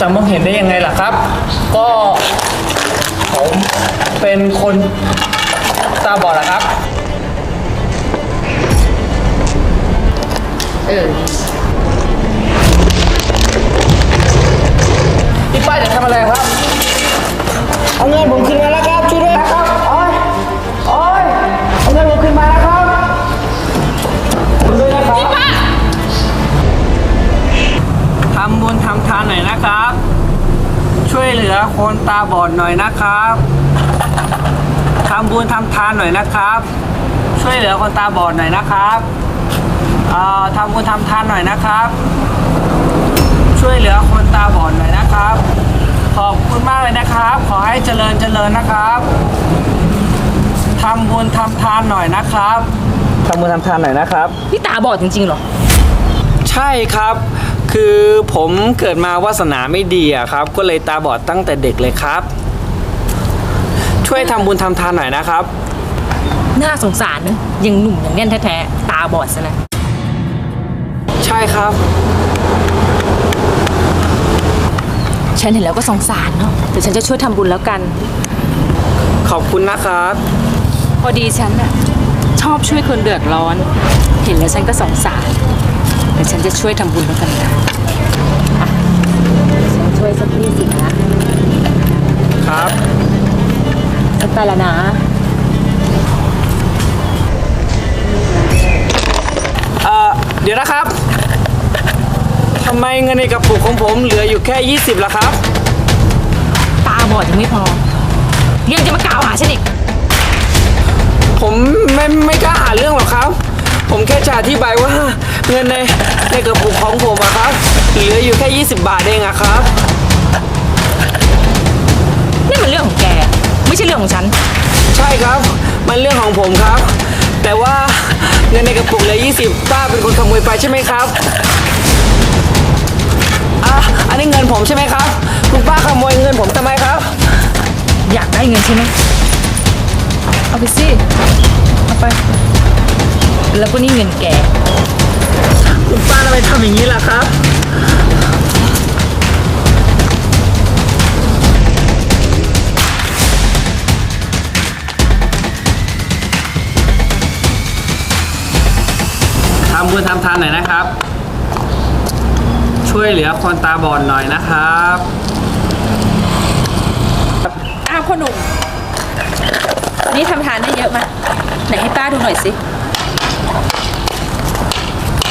จะมองเห็นได้ยังไงล่ะครับ ก็ผมเป็นคนตาบอดอะครับ เออพี่ป้าจะทำอะไรครับ เอาเงินผมคืนมาแล้ว คนตาบอดหน่อยนะครับทำบุญทำทานหน่อยนะครับ ช่วยเหลือคนตาบอดหน่อยนะครับอ่อทำบุญทำทานหน่อยนะครับ ช่วยเหลือคนตาบอดหน่อยนะครับ ขอบคุณมากเลยนะครับ ขอให้เจริญเจริญนะครับทำบุญทำทานหน่อยนะครับทำบุญทำทานหน่อยนะครับ พี่ตาบอดจริงๆเหรอ ใช่ครับ คือ ผมเกิดมาวาสนาไม่ดีอะครับ ก็เลยตาบอดตั้งแต่เด็กเลยครับ ช่วยทำบุญทำทานหน่อยนะครับ น่าสงสารนะยังหนุ่มยังแน่นแท้ๆตาบอดซะนะใช่ครับ ฉันเห็นแล้วก็สงสารเนาะแต่ฉันจะช่วยทำบุญแล้วกัน ขอบคุณนะครับ พอดีฉันน่ะชอบช่วยคนเดือดร้อน เห็นแล้วฉันก็สงสารแต่ฉันจะช่วยทำบุญแล้วกันนะอะฉันช่ วยสักยี่สิบนะครับฉันไปแล้วนะเอ่อเดี๋ยวนะครับทำไมเงินในกระปุกของผมเหลืออยู่แค่ 20ล่ะครับ ตาบอดยังไม่พอ ยังจะมากล่าวหาฉันอีก ผมไม่ไม่กล้าหาเรื่องหรอกครับ ผมแค่จะอธิบายว่าเงินในในกระปุกของผมอะครับ เหลืออยู่แค่ 20 บาทเองอะครับ นี่มันเรื่องของแก ไม่ใช่เรื่องของฉัน ใช่ครับ มันเรื่องของผมครับ แต่ว่าเงินในกระปุกเหลือ20ป้าเป็นคนขโมยไปใช่ไหมครับอะอันนี้เงินผมใช่ไหมครับ คุณป้าขโมยเงินผมทำไมครับ อยากได้เงินใช่ไหมเอาไปสิเอาไป แล้วก็นี่เงินแก คุณป้าทำไมทำอย่างนี้ล่ะครับ ทำบุญทำทานหน่อยนะครับ ช่วยเหลือคนตาบอดหน่อยนะครับอ้าวพ่อหนุ่มวันนี้ทำทานได้เยอะมาไหนให้ป้าดูหน่อยสิ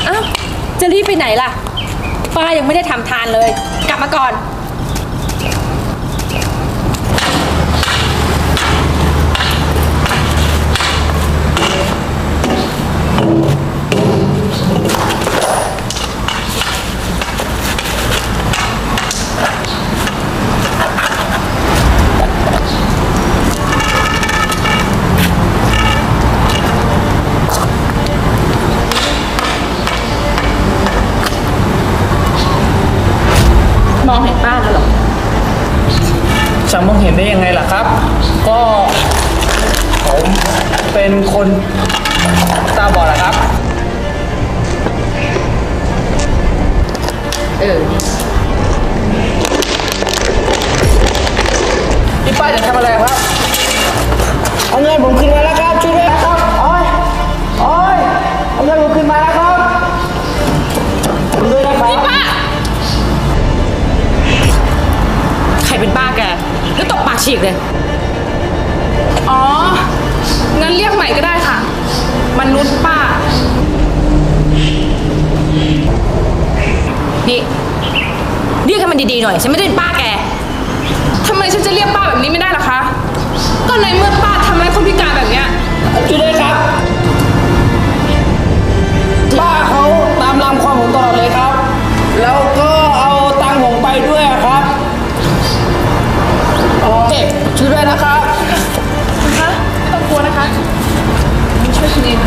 อ้าวจะรีบไปไหนล่ะ ป้ายังไม่ได้ทำทานเลย กลับมาก่อน มองเห็นป้าแล้วเหรอ จะมองเห็นได้ยังไงล่ะครับ ก็ผมเป็นคนตาบอดนะครับ เออพี่ป้าจะทำอะไรครับ เอาเงินผมคืนมา ฉีกเลย อ๋อ งั้นเรียกใหม่ก็ได้ค่ะ มนุษย์ป้า นี่ เรียกให้มันดีๆหน่อย ฉันไม่ได้เป็นป้าแก ช่วยด้วยนะครับคุณคะไม่ต้องกลัวนะคะฉันช่วยคุณเอง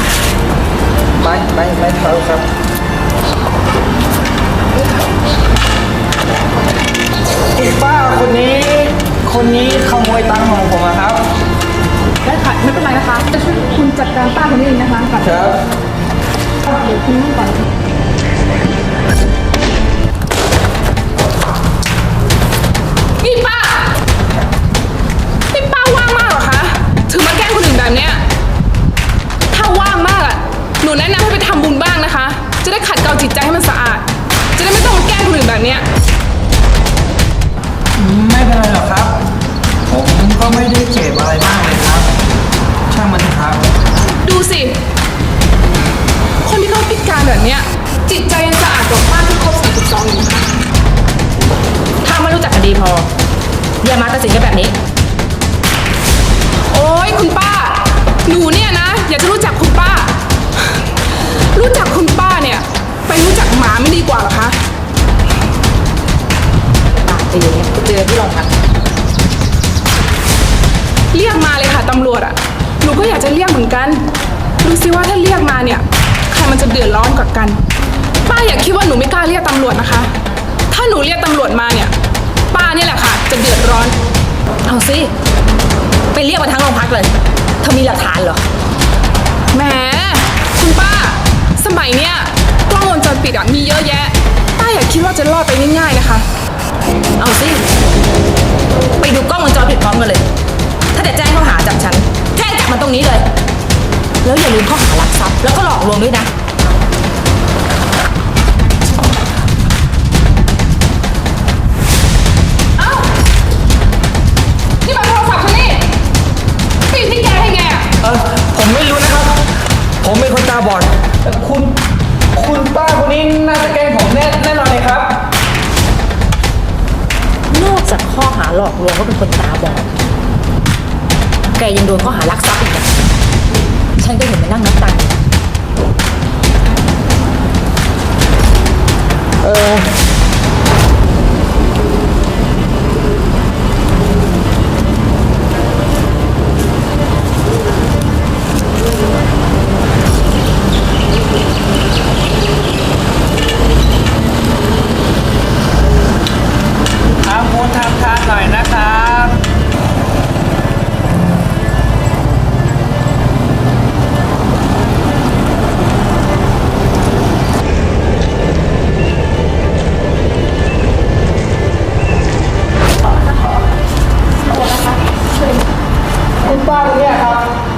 ไม่ไม่ไม่เขาครับคุณป้าคนนี้ คนนี้ขโมยตังค์ของผมอะครับ ได้ค่ะไม่เป็นไรนะคะ จะช่วยคุณจัดการป้าคนนี้เองนะคะก่อนครับ เดี๋ยวคุณนั่งก่อนจิ นอื่นแบบเนี้ย ไม่เป็นไรหรอกครับ ผมก็ไม่ได้เจ็บอะไรมากเลยครับ ช่างมันเถอะครับ ดูสิ คนที่เขาพิการแบบเนี้ย จิตใจยังสะอาดกว่าป้าที่ครบ42อยู่ค่ะถ้าไม่รู้จักกันดีพออย่ามาตัดสินกันแบบนี้ โอ้ยคุณป้า หนูเนี่ยนะ อยากจะรู้จักคุณป้า รู้จักคุณป้าเนี่ย ไปรู้จักหมาไม่ดีกว่าเหรอคะปากตี อย่เงี้ยไปเจอที่โรงพักเรียกมาเลยค่ะตำรวจอะหนูก็อยากจะเรียกเหมือนกันดูสิว่าถ้าเรียกมาเนี่ยใครมันจะเดือดร้อนกว่ากัน ป้าอย่าคิดว่าหนูไม่กล้าเรียกตำรวจนะคะ ถ้าหนูเรียกตำรวจมาเนี่ย ป้านี่แหละค่ะ จะเดือดร้อน เอาสิไปเรียกมาทั้งโรงพักเลยเธอมีหลักฐานเหรอ แหมคุณป้า สมัยเนี้ยกล้องวงจรปิดอะมีเยอะแยะ ป้าอย่าคิดว่าจะรอดไปง่ายๆนะคะ เอาสิ ไปดูกล้องวงจรปิดพร้อมกันเลย ถ้าจะแจ้งข้อหาจับฉัน แจ้งจับมันตรงนี้เลย แล้วอย่าลืมข้อหารักทรัพย์แล้วก็หลอกลวงด้วยนะ จากข้อหาหลอกลวงว่าเป็นคนตาบอด แกยังโดนข้อหารักทรัพย์อีกนะฉันก็เห็นมันนั่งนับตังค์ท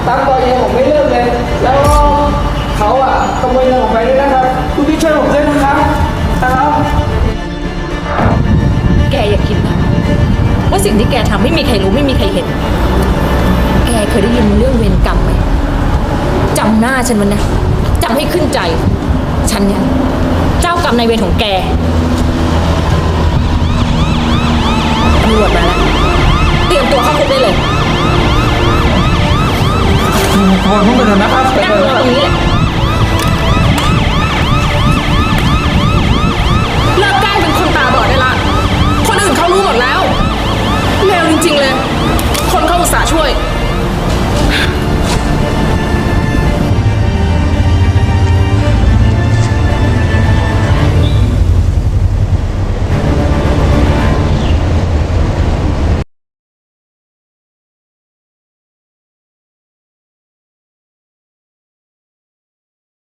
ตั้งตัวเองผมไม่เลิกเลย แล้วก็เขาอะขโมยเงินผมไปด้วยนะครับ คุณพี่ช่วยผมด้วยนะครับครับ แกอย่าคิดนะว่าสิ่งที่แกทำไม่มีใครรู้ไม่มีใครเห็น แกเคยได้ยินเรื่องเวรกรรมไหมจำหน้าฉันมันนะจำให้ขึ้นใจ ฉันเนี่ยเจ้ากรรมนายเวรของแกตำรวจมาแล้วเตรียมตัวเข้าคุกได้เลย ขอโทษด้